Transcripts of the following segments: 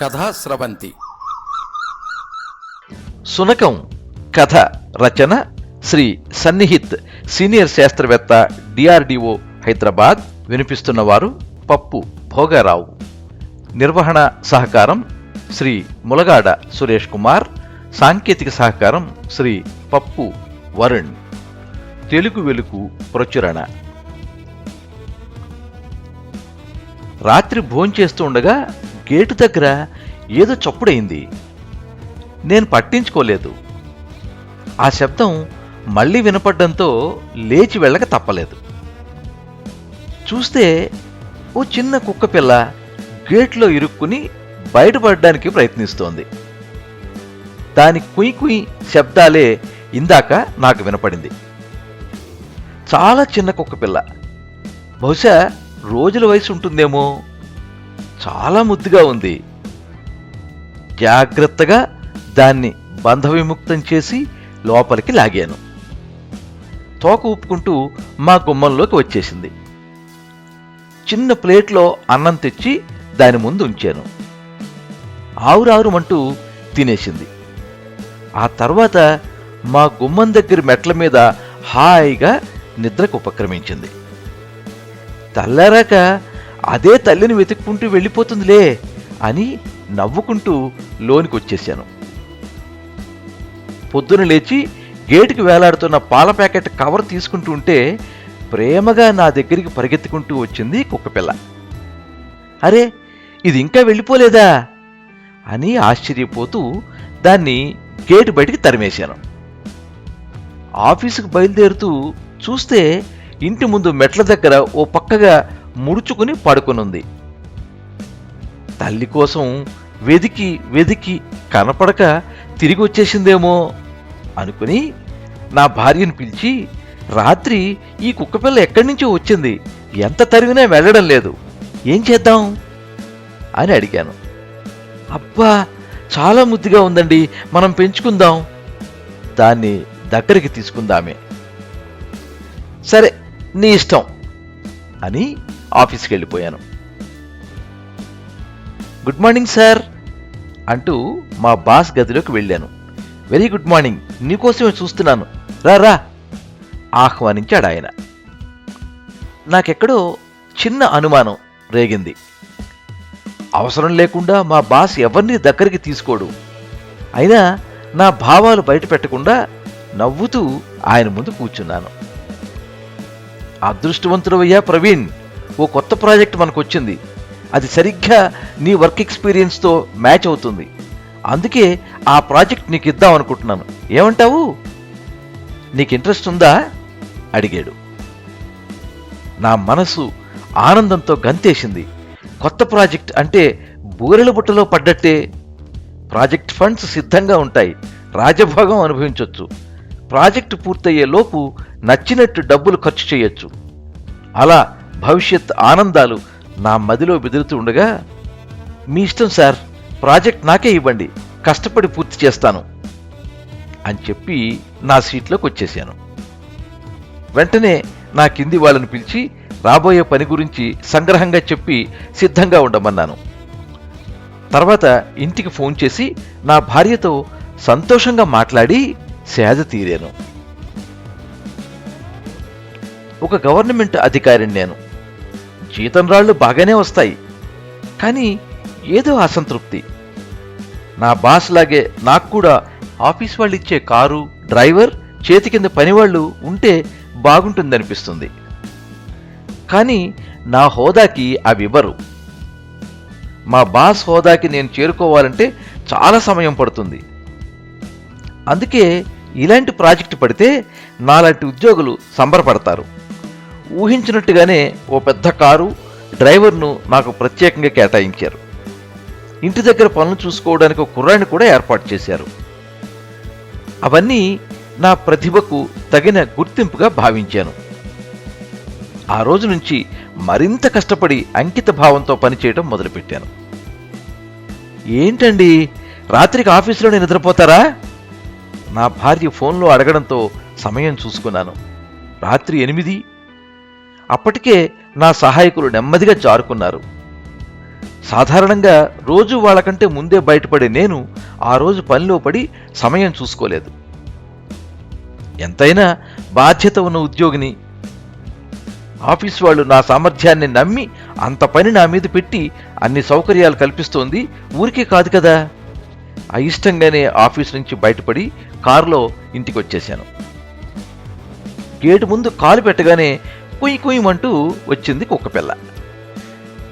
కథా స్రవంతి. సునకం కథ రచన శ్రీ సన్నిహిత్ సీనియర్ శాస్త్రవేత్త డిఆర్డిఓ హైదరాబాద్. వినిపిస్తున్నవారు పప్పు భోగారావు. నిర్వహణ సహకారం శ్రీ ములగాడ సురేష్ కుమార్. సాంకేతిక సహకారం శ్రీ పప్పు వరుణ్. తెలుగు వెలుగు ప్రచురణ. రాత్రి భోంచేస్తూ ఉండగా గేటు దగ్గర ఏదో చప్పుడైంది నేను పట్టించుకోలేదు. ఆ శబ్దం మళ్ళీ వినపడ్డంతో లేచి వెళ్ళక తప్పలేదు. చూస్తే ఓ చిన్న కుక్కపిల్ల గేట్లో ఇరుక్కుని బయటపడడానికి ప్రయత్నిస్తోంది. దాని కుయ్ కుయ్ శబ్దాలే ఇందాక నాకు వినపడింది. చాలా చిన్న కుక్కపిల్ల బహుశా రోజుల వయసు ఉంటుందేమో చాలా ముద్దుగా ఉంది. జాగ్రత్తగా దాన్ని బంధవిముక్తం చేసి లోపలికి లాగాను. తోక ఊపుకుంటూ మా గుమ్మంలోకి వచ్చేసింది. చిన్న ప్లేట్లో అన్నం తెచ్చి దాని ముందు ఉంచాను. ఆవురావురమంటూ తినేసింది. ఆ తర్వాత మా గుమ్మం దగ్గర మెట్ల మీద హాయిగా నిద్రకు ఉపక్రమించింది. తెల్లారాక అదే తల్లిని వెతుక్కుంటూ వెళ్ళిపోతుందిలే అని నవ్వుకుంటూ లోనికి వచ్చేశాను పొద్దున లేచి గేటుకి వేలాడుతున్న పాల ప్యాకెట్ కవర్ తీసుకుంటూ ఉంటే ప్రేమగా నా దగ్గరికి పరిగెత్తుకుంటూ వచ్చింది కుక్కపిల్ల అరే ఇది ఇంకా వెళ్ళిపోలేదా? అని ఆశ్చర్యపోతూ దాన్ని గేటు బయటికి తరిమేశాను. ఆఫీసుకు బయలుదేరుతూ చూస్తే ఇంటి ముందు మెట్ల దగ్గర ఓ పక్కగా ముడుచుకుని పడుకునుంది. తల్లి కోసం వెదికి వెదికి కనపడక తిరిగి వచ్చేసిందేమో అనుకుని నా భార్యను పిలిచి రాత్రి ఈ కుక్కపిల్ల ఎక్కడి నుంచో వచ్చింది? ఎంత తరిగినా వెళ్ళడం లేదు. ఏం చేద్దాం? అని అడిగాను. అబ్బా చాలా ముద్దుగా ఉందండి. మనం పెంచుకుందాం. దాన్ని దగ్గరికి తీసుకుందామే. సరే నీ ఇష్టం. అని ఆఫీస్కి వెళ్ళిపోయాను. గుడ్ మార్నింగ్ సార్ అంటూ మా బాస్ గదిలోకి వెళ్ళాను. వెరీ గుడ్ మార్నింగ్ నీకోసమే చూస్తున్నాను. రా రా ఆహ్వానించాడు ఆయన. నాకెక్కడో చిన్న అనుమానం రేగింది. అవసరం లేకుండా మా బాస్ ఎవరిని దగ్గరికి తీసుకోడు. అయినా నా భావాలు బయట పెట్టకుండా నవ్వుతూ ఆయన ముందు కూర్చున్నాను. అదృష్టవంతుడవయ్యా ప్రవీణ్ ఓ కొత్త ప్రాజెక్ట్ మనకు వచ్చింది అది సరిగ్గా నీ వర్క్ ఎక్స్పీరియన్స్తో మ్యాచ్ అవుతుంది. అందుకే ఆ ప్రాజెక్ట్ నీకు ఇద్దాం అనుకుంటున్నాను. ఏమంటావు? నీకు ఇంట్రెస్ట్ ఉందా అడిగాడు. నా మనసు ఆనందంతో గంతేసింది. కొత్త ప్రాజెక్ట్ అంటే బూరెల బుట్టలో పడ్డట్టే ప్రాజెక్ట్ ఫండ్స్ సిద్ధంగా ఉంటాయి. రాజభోగం అనుభవించవచ్చు ప్రాజెక్టు పూర్తయ్యే లోపు నచ్చినట్టు డబ్బులు ఖర్చు చేయొచ్చు. అలా భవిష్యత్ ఆనందాలు నా మదిలో బెదురుతూ ఉండగా మీ ఇష్టం సార్ ప్రాజెక్ట్ నాకే ఇవ్వండి కష్టపడి పూర్తి చేస్తాను అని చెప్పి నా సీట్లోకి వచ్చేసాను వెంటనే నా కింది వాళ్ళని పిలిచి రాబోయే పని గురించి సంగ్రహంగా చెప్పి సిద్ధంగా ఉండమన్నాను. తర్వాత ఇంటికి ఫోన్ చేసి నా భార్యతో సంతోషంగా మాట్లాడి సేద తీరాను. ఒక గవర్నమెంట్ అధికారిని నేను జీతం రాళ్ళు బాగానే వస్తాయి. కానీ ఏదో అసంతృప్తి. నా బాస్ లాగే నాకు కూడా ఆఫీస్ వాళ్ళు ఇచ్చే కారు డ్రైవర్ చేతి కింద పనివాళ్ళు ఉంటే బాగుంటుందనిపిస్తుంది. కానీ నా హోదాకి అవి ఇవ్వరు. మా బాస్ హోదాకి నేను చేరుకోవాలంటే చాలా సమయం పడుతుంది. అందుకే ఇలాంటి ప్రాజెక్టు పడితే నాలాంటి ఉద్యోగులు సంబరపడతారు. ఊహించినట్టుగానే ఓ పెద్ద కారు డ్రైవర్ను నాకు ప్రత్యేకంగా కేటాయించారు. ఇంటి దగ్గర పనులు చూసుకోవడానికి ఒక కుర్రాన్ని కూడా ఏర్పాటు చేశారు. అవన్నీ నా ప్రతిభకు తగిన గుర్తింపుగా భావించాను. ఆ రోజు నుంచి మరింత కష్టపడి అంకిత భావంతో పనిచేయడం మొదలుపెట్టాను. ఏంటండి రాత్రికి ఆఫీసులోనే నిద్రపోతారా? నా భార్య ఫోన్లో అడగడంతో సమయం చూసుకున్నాను. రాత్రి ఎనిమిది అప్పటికే నా సహాయకులు నెమ్మదిగా జారుకున్నారు. సాధారణంగా రోజు వాళ్ళకంటే ముందే బయటపడే నేను ఆ రోజు పనిలో పడి సమయం చూసుకోలేదు. ఎంతైనా బాధ్యత ఉన్న ఉద్యోగిని ఆఫీస్ వాళ్ళు నా సామర్థ్యాన్ని నమ్మి అంత పని నా మీద పెట్టి అన్ని సౌకర్యాలు కల్పిస్తోంది ఊరికే కాదు కదా. అయిష్టంగానే ఆఫీస్ నుంచి బయటపడి కారులో ఇంటికి వచ్చేశాను గేటు ముందు కాలు పెట్టగానే కుయ్ కుయ్యమంటూ వచ్చింది కుక్కపిల్ల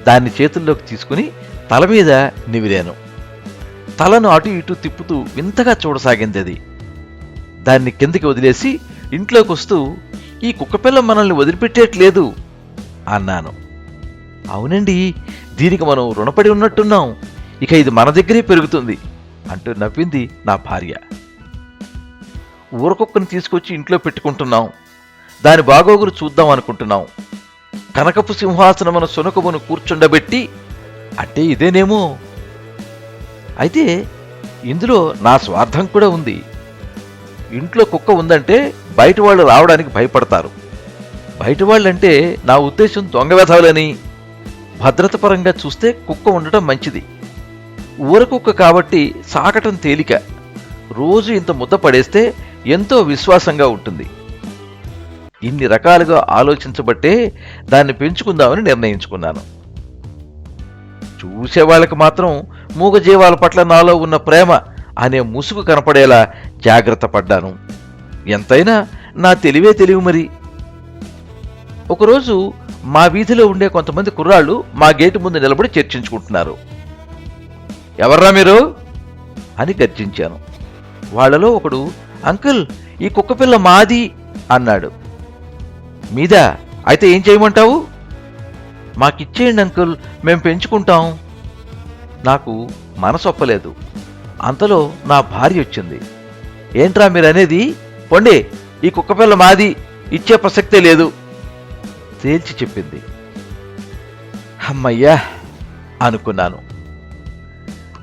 దాన్ని చేతుల్లోకి తీసుకుని తల మీద నివిరాను. తలను అటు ఇటు తిప్పుతూ వింతగా చూడసాగింది అది. దాన్ని కిందకి వదిలేసి ఇంట్లోకి వస్తూ ఈ కుక్కపిల్ల మనల్ని వదిలిపెట్టేట్లేదు అన్నాను. అవునండి దీనికి మనం రుణపడి ఉన్నట్టున్నాం. ఇక ఇది మన దగ్గరే పెరుగుతుంది అంటూ నవ్వింది నా భార్య. ఊరకొక్కని తీసుకొచ్చి ఇంట్లో పెట్టుకుంటున్నాం. దాని బాగోగులు చూద్దాం అనుకుంటున్నాం. కనకపు సింహాసనమున సునకమును కూర్చుండబెట్టి అంటే ఇదేనేమో. అయితే ఇందులో నా స్వార్థం కూడా ఉంది. ఇంట్లో కుక్క ఉందంటే బయట వాళ్ళు రావడానికి భయపడతారు. బయట వాళ్ళంటే నా ఉద్దేశం దొంగ వెధవలని భద్రత పరంగా చూస్తే కుక్క ఉండటం మంచిది. ఊరకుక్క కాబట్టి సాకటం తేలిక. రోజు ఇంత ముద్ద పడేస్తే ఎంతో విశ్వాసంగా ఉంటుంది. ఇన్ని రకాలుగా ఆలోచించబట్టే దాన్ని పెంచుకుందామని నిర్ణయించుకున్నాను. చూసేవాళ్ళకి మాత్రం మూగజీవాల పట్ల నాలో ఉన్న ప్రేమ అనే ముసుగు కనపడేలా జాగ్రత్త పడ్డాను. ఎంతైనా నా తెలివే తెలివి మరి. ఒకరోజు మా వీధిలో ఉండే కొంతమంది కుర్రాళ్ళు మా గేటు ముందు నిలబడి చర్చించుకుంటున్నారు. ఎవర్రా మీరు? అని గర్జించాను. వాళ్ళలో ఒకడు అంకుల్ ఈ కుక్కపిల్ల మాది అన్నాడు. మీద అయితే ఏం చేయమంటావు? మాకిచ్చేయండి అంకుల్. మేం పెంచుకుంటాం. నాకు మనసొప్పలేదు అంతలో నా భార్య వచ్చింది. ఏంట్రా మీరనేది? పొండి ఈ కుక్కపిల్ల మాది. ఇచ్చే ప్రసక్తే లేదు. తేల్చి చెప్పింది. అమ్మయ్యా అనుకున్నాను.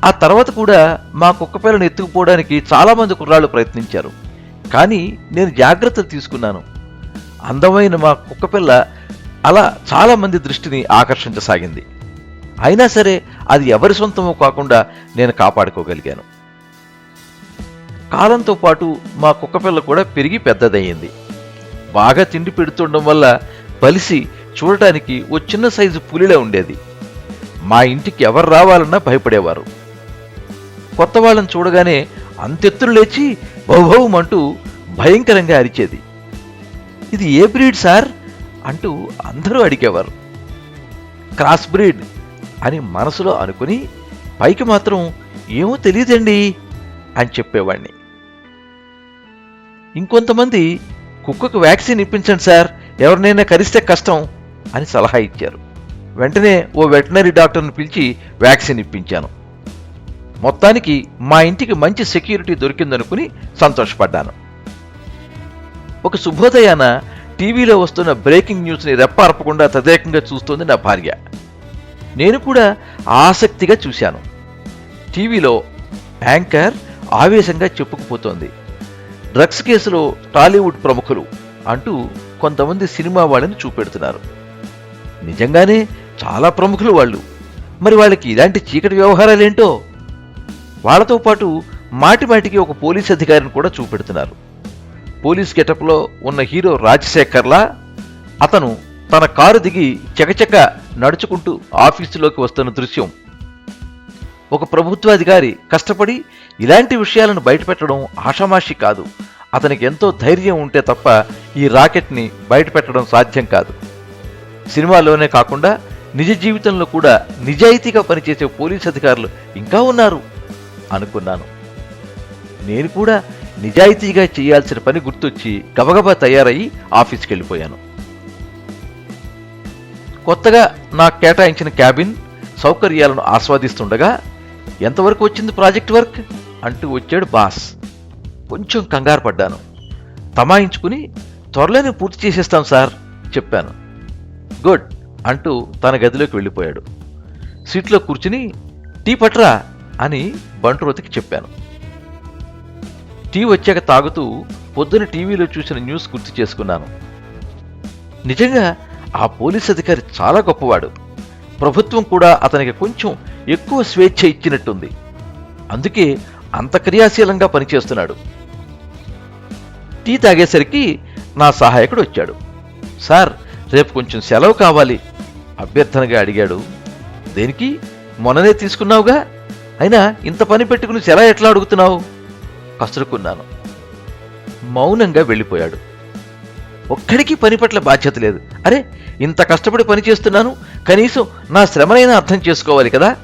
ఆ తర్వాత కూడా మా కుక్కపిల్లను ఎత్తుకుపోవడానికి చాలామంది కుర్రాళ్ళు ప్రయత్నించారు. కానీ నేను జాగ్రత్తలు తీసుకున్నాను. అందమైన మా కుక్కపిల్ల అలా చాలామంది దృష్టిని ఆకర్షించసాగింది. అయినా సరే అది ఎవరి సొంతమో కాకుండా నేను కాపాడుకోగలిగాను. కాలంతో పాటు మా కుక్కపిల్ల కూడా పెరిగి పెద్దదయ్యింది. బాగా తిండి పెడుతుండడం వల్ల బలిసి చూడటానికి ఓ చిన్న సైజు పులిలే ఉండేది. మా ఇంటికి ఎవరు రావాలన్నా భయపడేవారు. కొత్త వాళ్ళని చూడగానే అంతెత్తులు లేచి బౌభౌమంటూ భయంకరంగా అరిచేది. ఇది ఏ బ్రీడ్ సార్? అంటూ అందరూ అడిగేవారు. క్రాస్ బ్రీడ్ అని మనసులో అనుకుని పైకి మాత్రం ఏమో తెలియదండి అని చెప్పేవాణ్ణి. ఇంకొంతమంది కుక్కకు వ్యాక్సిన్ ఇప్పించండి సార్. ఎవరినైనా కరిస్తే కష్టం అని సలహా ఇచ్చారు. వెంటనే ఓ వెటనరీ డాక్టర్ను పిలిచి వ్యాక్సిన్ ఇప్పించాను. మొత్తానికి మా ఇంటికి మంచి సెక్యూరిటీ దొరికిందనుకుని సంతోషపడ్డాను. ఒక శుభోదయాన టీవీలో వస్తున్న బ్రేకింగ్ న్యూస్ని రెప్పార్పకుండా తదేకంగా చూస్తోంది నా భార్య. నేను కూడా ఆసక్తిగా చూశాను. టీవీలో యాంకర్ ఆవేశంగా చెప్పుకుపోతోంది. డ్రగ్స్ కేసులో టాలీవుడ్ ప్రముఖులు అంటూ కొంతమంది సినిమా వాళ్ళని చూపెడుతున్నారు. నిజంగానే చాలా ప్రముఖులు వాళ్ళు. మరి వాళ్ళకి ఇలాంటి చీకటి వ్యవహారాలేంటో? వాళ్ళతో పాటు మాటిమాటికి ఒక పోలీస్ అధికారిని కూడా చూపెడుతున్నారు. పోలీస్ గెటప్లో ఉన్న హీరో రాజశేఖర్లా అతను తన కారు దిగి చకచక నడుచుకుంటూ ఆఫీసులోకి వస్తున్న దృశ్యం. ఒక ప్రభుత్వాధికారి కష్టపడి ఇలాంటి విషయాలను బయటపెట్టడం ఆషామాషి కాదు. అతనికి ఎంతో ధైర్యం ఉంటే తప్ప ఈ రాకెట్ని బయటపెట్టడం సాధ్యం కాదు. సినిమాలోనే కాకుండా నిజ జీవితంలో కూడా నిజాయితీగా పనిచేసే పోలీస్ అధికారులు ఇంకా ఉన్నారు అనుకున్నాను. నేను కూడా నిజాయితీగా చేయాల్సిన పని గుర్తొచ్చి గబగబా తయారయ్యి ఆఫీస్కి వెళ్ళిపోయాను కొత్తగా నాకు కేటాయించిన క్యాబిన్ సౌకర్యాలను ఆస్వాదిస్తుండగా ఎంతవరకు వచ్చింది ప్రాజెక్ట్ వర్క్? అంటూ వచ్చాడు బాస్. కొంచెం కంగారు పడ్డాను. తమాయించుకుని త్వరలోనే పూర్తి చేసేస్తాం సార్ చెప్పాను. గుడ్ అంటూ తన గదిలోకి వెళ్ళిపోయాడు. సీట్లో కూర్చుని టీ పట్రా అని బంట్రోతికి చెప్పాను. టీ వచ్చాక తాగుతూ పొద్దున టీవీలో చూసిన న్యూస్ గుర్తు చేసుకున్నాను. నిజంగా ఆ పోలీస్ అధికారి చాలా గొప్పవాడు. ప్రభుత్వం కూడా అతనికి కొంచెం ఎక్కువ స్వేచ్ఛ ఇచ్చినట్టుంది. అందుకే అంత క్రియాశీలంగా పనిచేస్తున్నాడు. టీ తాగేసరికి నా సహాయకుడు వచ్చాడు. సార్ రేపు కొంచెం సెలవు కావాలి అభ్యర్థనగా అడిగాడు. దేనికి? మొన్ననే తీసుకున్నావుగా? అయినా ఇంత పని పెట్టుకుని సెలవు ఎట్లా అడుగుతున్నావు? కసురుకున్నాను. మౌనంగా వెళ్ళిపోయాడు. ఒక్కడికి పని పట్ల బాధ్యత లేదు. అరే ఇంత కష్టపడి పని చేస్తున్నాను కనీసం నా శ్రమనైనా అర్థం చేసుకోవాలి కదా?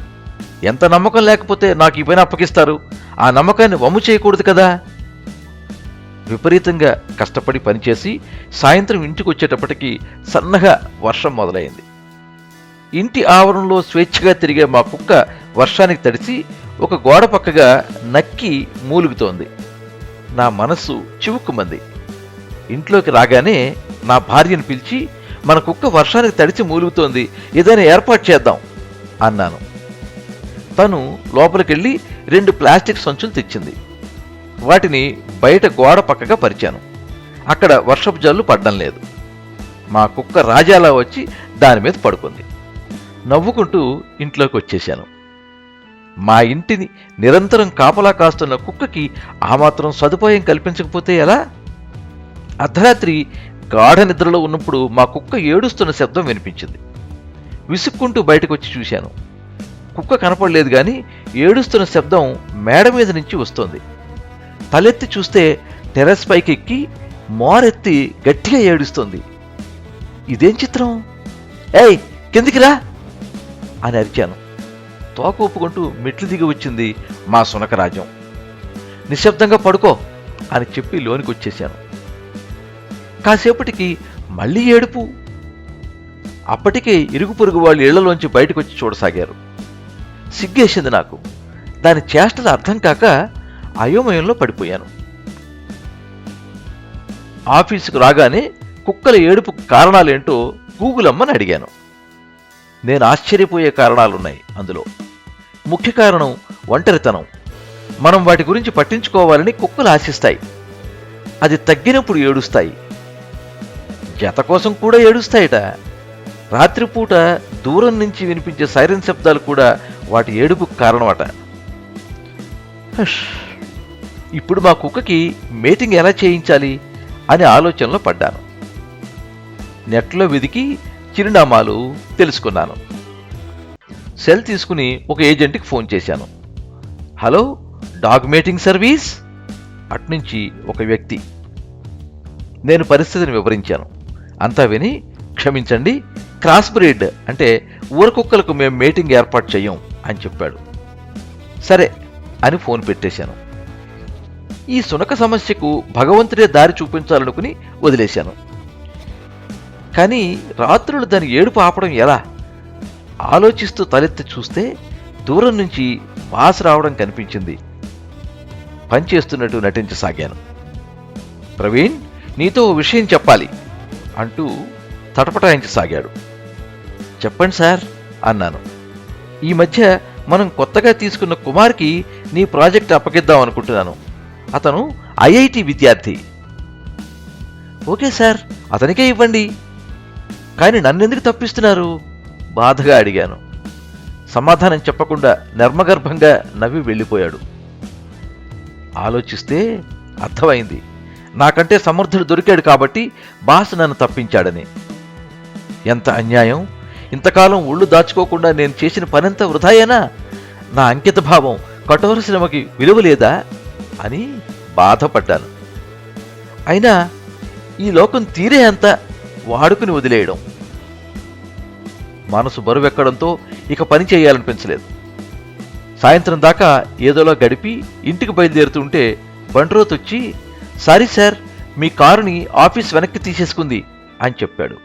ఎంత నమ్మకం లేకపోతే నాకు ఈ పని అప్పగిస్తారు? ఆ నమ్మకాన్ని వమ్ము చేయకూడదు కదా? విపరీతంగా కష్టపడి పనిచేసి సాయంత్రం ఇంటికి వచ్చేటప్పటికి సన్నగా వర్షం మొదలైంది. ఇంటి ఆవరణలో స్వేచ్ఛగా తిరిగే మా కుక్క వర్షానికి తడిసి ఒక గోడ పక్కగా నక్కి మూలుగుతోంది. నా మనస్సు చివుక్కుమంది. ఇంట్లోకి రాగానే నా భార్యను పిలిచి మన కుక్క వర్షానికి తడిచి మూలుగుతోంది ఏదైనా ఏర్పాటు చేద్దాం అన్నాను. తను లోపలికెళ్ళి రెండు ప్లాస్టిక్ సంచులు తెచ్చింది. వాటిని బయట గోడ పక్కగా పరిచాను. అక్కడ వర్షపు జల్లు పడ్డం లేదు. మా కుక్క రాజాలా వచ్చి దాని మీద పడుకుంది. నవ్వుకుంటూ ఇంట్లోకి వచ్చేశాను మా ఇంటిని నిరంతరం కాపలా కాస్తున్న కుక్కకి ఆ మాత్రం సదుపాయం కల్పించకపోతే ఎలా? అర్ధరాత్రి గాఢ నిద్రలో ఉన్నప్పుడు మా కుక్క ఏడుస్తున్న శబ్దం వినిపించింది. విసుక్కుంటూ బయటకు వచ్చి చూశాను. కుక్క కనపడలేదు కానీ ఏడుస్తున్న శబ్దం మేడ మీద నుంచి వస్తోంది. తలెత్తి చూస్తే టెర్రస్ పైకి ఎక్కి మోరెత్తి గట్టిగా ఏడుస్తోంది. ఇదేం చిత్రం? ఏయ్ కిందికి రా! అని అరిచాను. తోక ఒప్పుకుంటూ మెట్లు దిగి వచ్చింది మా సునకరాజ్యం నిశ్శబ్దంగా పడుకో అని చెప్పి లోనికి వచ్చేశాను కాసేపటికి మళ్ళీ ఏడుపు. అప్పటికే ఇరుగు పొరుగు వాళ్ళు ఇళ్ళలోంచి బయటకు వచ్చి చూడసాగారు. సిగ్గేసింది నాకు. దాని చేష్టలు అర్థం కాక అయోమయంలో పడిపోయాను. ఆఫీసుకు రాగానే కుక్కల ఏడుపు కారణాలేంటో గూగుల్ అమ్మని అడిగాను. నేను ఆశ్చర్యపోయే కారణాలున్నాయి అందులో. ముఖ్య కారణం ఒంటరితనం. మనం వాటి గురించి పట్టించుకోవాలని కుక్కలు ఆశిస్తాయి. అది తగ్గినప్పుడు ఏడుస్తాయి. జత కోసం కూడా ఏడుస్తాయట. రాత్రిపూట దూరం నుంచి వినిపించే సైరన్ శబ్దాలు కూడా వాటి ఏడుపుకు కారణమట. ఇప్పుడు మా కుక్కకి మేటింగ్ ఎలా చేయించాలి అనే ఆలోచనలో పడ్డాను. నెట్లో వెదికి చిరునామాలు తెలుసుకున్నాను. సెల్ తీసుకుని ఒక ఏజెంట్కి ఫోన్ చేశాను. Hello dog mating service? అట్నుంచి ఒక వ్యక్తి. నేను పరిస్థితిని వివరించాను. అంతా విని క్షమించండి క్రాస్ బ్రీడ్ అంటే ఊరకుక్కలకు మేము మీటింగ్ ఏర్పాటు చేయం అని చెప్పాడు. సరే అని ఫోన్ పెట్టేశాను. ఈ సునక సమస్యకు భగవంతుడే దారి చూపించాలనుకుని వదిలేశాను. కానీ రాత్రులు దాని ఏడుపు ఆపడం ఎలా? ఆలోచిస్తూ తలెత్తి చూస్తే దూరం నుంచి బాస్ రావడం కనిపించింది. పనిచేస్తున్నట్టు నటించసాగాను. ప్రవీణ్ నీతో ఓ విషయం చెప్పాలి అంటూ తటపటాయించసాగాడు. చెప్పండి సార్ అన్నాను. ఈ మధ్య మనం కొత్తగా తీసుకున్న కుమార్కి నీ ప్రాజెక్ట్ అప్పగిద్దాం అనుకుంటున్నాను. అతను ఐఐటి విద్యార్థి. ఓకే సార్ అతనికే ఇవ్వండి. కానీ నన్నెందుకు తప్పిస్తున్నారు? బాధగా అడిగాను. సమాధానం చెప్పకుండా నర్మగర్భంగా నవ్వి వెళ్ళిపోయాడు. ఆలోచిస్తే అర్థమైంది. నాకంటే సమర్థుడు దొరికాడు కాబట్టి బాస్ నన్ను తప్పించాడని. ఎంత అన్యాయం? ఇంతకాలం ఒళ్ళు దాచుకోకుండా నేను చేసిన పనంత వృధాయేనా? నా అంకిత భావం కఠోర శ్రమకి విలువ లేదా అని బాధపడ్డాను. అయినా ఈ లోకం తీరే అంత వాడుకుని వదిలేయడం. మనసు బరువెక్కడంతో ఇక పని చేయాలనిపించలేదు. సాయంత్రం దాకా ఏదోలా గడిపి ఇంటికి బయలుదేరుతుంటే బండ్రోత్ వచ్చి సారీ సార్ మీ కారుని ఆఫీస్ వెనక్కి తీసేసుకుంది అని చెప్పాడు.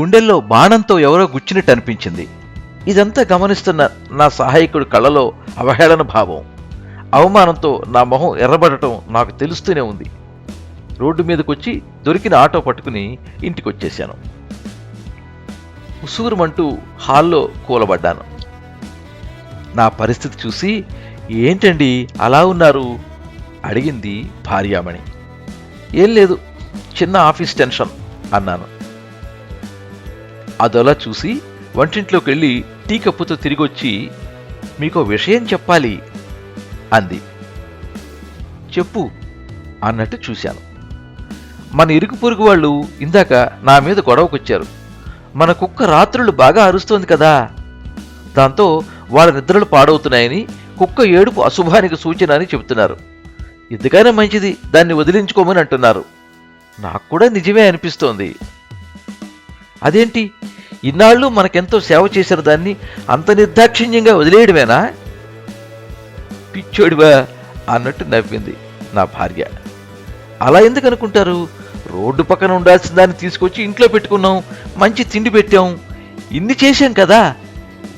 గుండెల్లో బాణంతో ఎవరో గుచ్చినట్టు అనిపించింది. ఇదంతా గమనిస్తున్న నా సహాయకుడి కళ్ళలో అవహేళన భావం. అవమానంతో నా మొహం ఎర్రబడటం నాకు తెలుస్తూనే ఉంది. రోడ్డు మీదకొచ్చి దొరికిన ఆటో పట్టుకుని ఇంటికొచ్చేశాను. ఉసూరుమంటూ హాల్లో కూలబడ్డాను. నా పరిస్థితి చూసి ఏంటండి అలా ఉన్నారు? అడిగింది భార్యామణి. ఏం లేదు చిన్న ఆఫీస్ టెన్షన్ అన్నాను. అదోలా చూసి వంటింట్లోకి వెళ్ళి టీ కప్పుతో తిరిగొచ్చి మీకో మీకు విషయం చెప్పాలి అంది. చెప్పు అన్నట్టు చూశాను. మన ఇరుకు పొరుగు వాళ్ళు ఇందాక నా మీద గొడవకొచ్చారు. మన కుక్క రాత్రులు బాగా అరుస్తోంది కదా. దాంతో వాళ్ళ నిద్రలు పాడవుతున్నాయని కుక్క ఏడుపు అశుభానికి సూచన అని చెబుతున్నారు. ఎందుకైనా మంచిది దాన్ని వదిలించుకోమని అంటున్నారు. నాకు కూడా నిజమే అనిపిస్తోంది. అదేంటి? ఇన్నాళ్ళు మనకెంతో సేవ చేసిన దాన్ని అంత నిర్దాక్షిణ్యంగా వదిలేయడమేనా? పిచ్చోడివా అన్నట్టు నవ్వింది నా భార్య. అలా ఎందుకు అనుకుంటారు? రోడ్డు పక్కన ఉండాల్సిన దాన్ని తీసుకొచ్చి ఇంట్లో పెట్టుకున్నాం మంచి తిండి పెట్టాం ఇన్ని చేశాం కదా.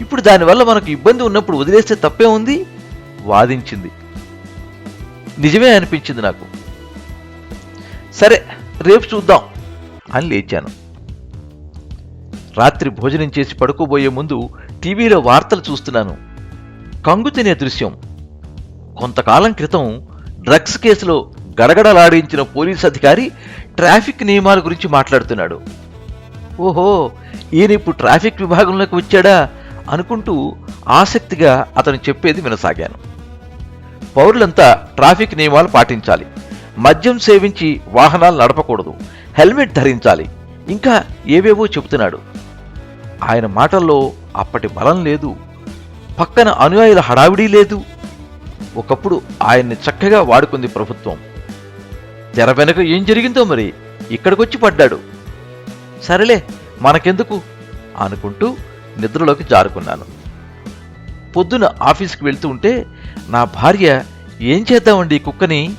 ఇప్పుడు దానివల్ల మనకు ఇబ్బంది ఉన్నప్పుడు వదిలేస్తే తప్పే ఉంది? వాదించింది. నిజమే అనిపించింది నాకు. సరే రేపు చూద్దాం అని లేచాను. రాత్రి భోజనం చేసి పడుకోబోయే ముందు టీవీలో వార్తలు చూస్తున్నాను. కంగు తినే దృశ్యం. కొంతకాలం క్రితం డ్రగ్స్ కేసులో గడగడలాడించిన పోలీస్ అధికారి ట్రాఫిక్ నియమాల గురించి మాట్లాడుతున్నాడు. ఓహో ఈయన ఇప్పుడు ట్రాఫిక్ విభాగంలోకి వచ్చాడా అనుకుంటూ ఆసక్తిగా అతను చెప్పేది వినసాగాను. పౌరులంతా ట్రాఫిక్ నియమాలు పాటించాలి. మద్యం సేవించి వాహనాలు నడపకూడదు. హెల్మెట్ ధరించాలి. ఇంకా ఏవేవో చెబుతున్నాడు. ఆయన మాటల్లో అప్పటి బలం లేదు. పక్కన అనుయాయుల హడావిడి లేదు. ఒకప్పుడు ఆయన్ని చక్కగా వాడుకుంది ప్రభుత్వం. తెర వెనక ఏం జరిగిందో మరి? ఇక్కడికొచ్చి పడ్డాడు. సరేలే మనకెందుకు? అనుకుంటూ నిద్రలోకి జారుకున్నాను. పొద్దున ఆఫీస్కి వెళ్తూ ఉంటే నా భార్య ఏం చేద్దామండి ఈ కుక్కని?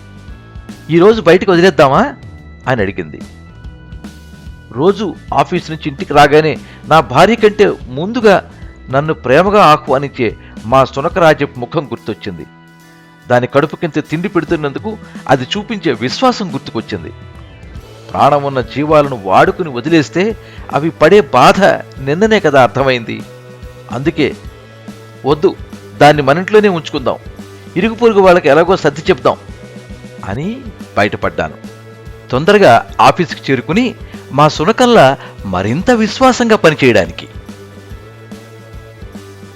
ఈరోజు బయటకు వదిలేద్దామా? అని అడిగింది. రోజు ఆఫీస్ నుంచి ఇంటికి రాగానే నా భార్య కంటే ముందుగా నన్ను ప్రేమగా ఆహ్వానించే మా సునకరాజపు ముఖం గుర్తొచ్చింది. దాని కడుపు కింద తిండి పెడుతున్నందుకు అది చూపించే విశ్వాసం గుర్తుకొచ్చింది. ప్రాణం ఉన్న జీవాలను వాడుకుని వదిలేస్తే అవి పడే బాధ నిన్ననే కదా అర్థమైంది. అందుకే వద్దు దాన్ని మన ఇంట్లోనే ఉంచుకుందాం. ఇరుగు పొరుగు వాళ్ళకి ఎలాగో సర్ది చెప్దాం అని బయటపడ్డాను. తొందరగా ఆఫీస్కి చేరుకుని మా సునకంలా మరింత విశ్వాసంగా పనిచేయడానికి.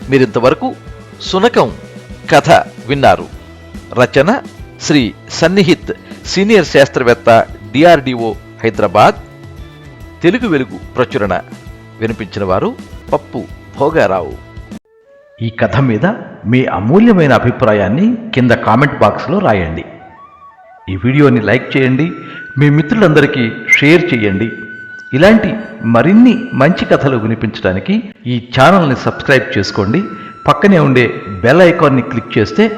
మీరింతవరకు సునకం కథ విన్నారు. రచన శ్రీ సన్నిహిత్ సీనియర్ శాస్త్రవేత్త డిఆర్డిఓ హైదరాబాద్. తెలుగు వెలుగు ప్రచురణ. వినిపించిన వారు పప్పు భోగారావు. ఈ కథ మీద మీ అమూల్యమైన అభిప్రాయాన్ని కింద కామెంట్ బాక్స్లో రాయండి. ఈ వీడియోని లైక్ చేయండి మీ మిత్రులందరికీ షేర్ చేయండి. ఇలాంటి మరిన్ని మంచి కథలు వినిపించడానికి ఈ ఛానల్ని సబ్స్క్రైబ్ చేసుకోండి. పక్కనే ఉండే బెల్ ఐకాన్ని క్లిక్ చేస్తే